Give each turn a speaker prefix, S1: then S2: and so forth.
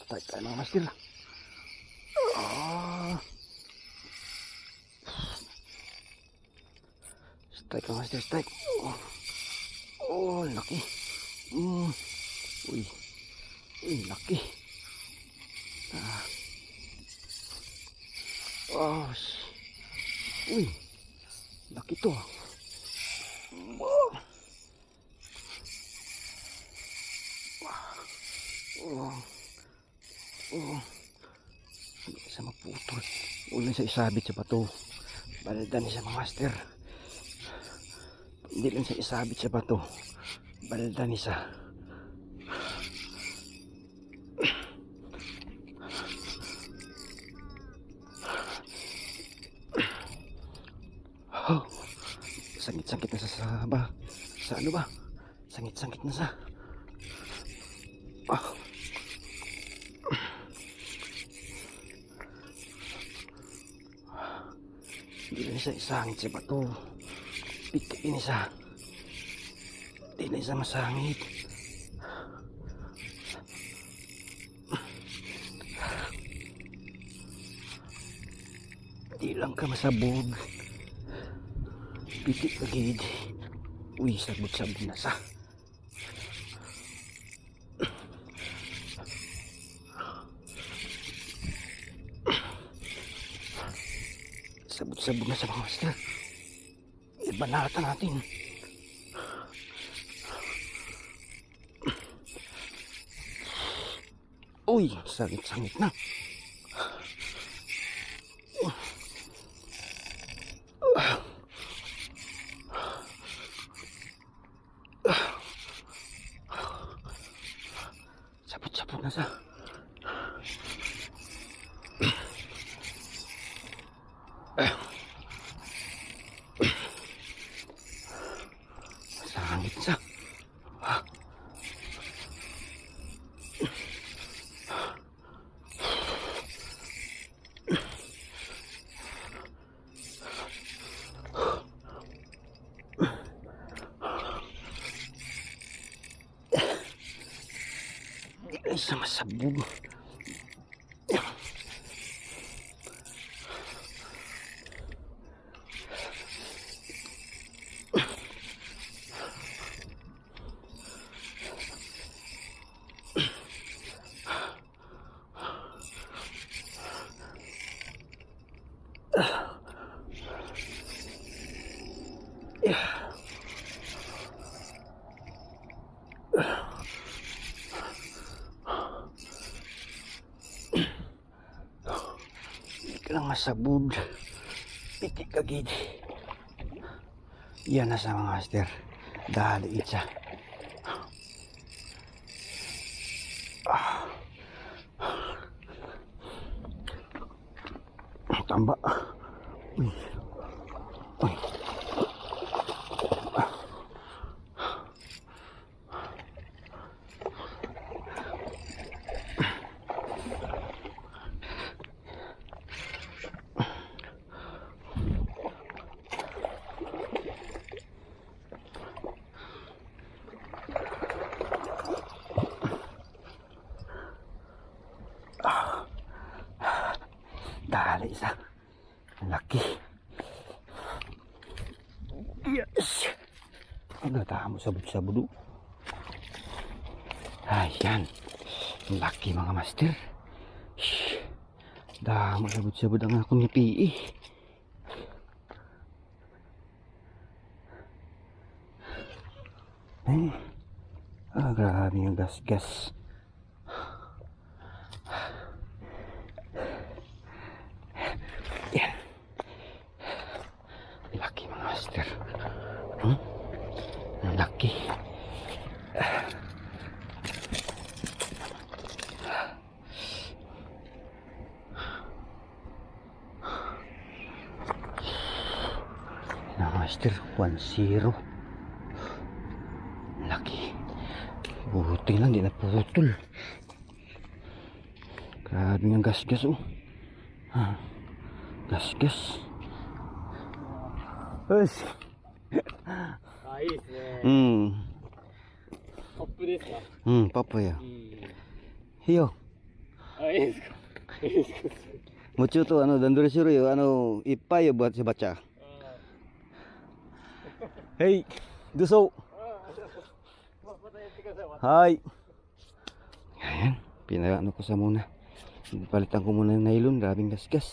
S1: Strike tayo mga master. Ah. Strike mga master, strike. Oh, oh laki. Mm. Uy. Uy, laki. Ah. Oh, Uy. Laki to. Oh. Oh. Oh. Sa maputol. Ulan sa isabit sa bato. Baldan sa mga master. Hindi lang sa isabit sa bato. Baldan isa. Oh. Sangit-sangit na sa, sa ba? Sa ano ba? Sangit-sangit na sa. Ah. Hindi na isa isangit sa bato. Pitik din isa. Hindi na isa masangit. Hindi lang ka masabog. Pitik agad. Uy, sabot-sabot na sa. Sabot-sabot na sa mga master. Ibanata natin. Uy, sangit-sangit na. Sabot-sabot na sa. Sangit sa. Hindi ka isa masabog. Lang masabog. Pitik agad. Yan na sa mga master. Dahil isa. Ah. Tamba. Yeah. Laki. Yes. Ano tamo sabog-sabog do? Ayan. Laki mga master. Damo sabog-sabog ang akong nipi. Eh. Ah, grabe yung gas-gas. Yan. Mr. 1-0 laki buti lang di naputol grabe yung gas gas oh. Ha. gas gas hiyo, ayos eh mm. papu desu ka mm, papu ya? Hmm. Buat iyo ayos はいどうぞ
S2: はい
S1: ayan pinaano ko sa muna. Palitan ko muna yung nylon daming gasgas.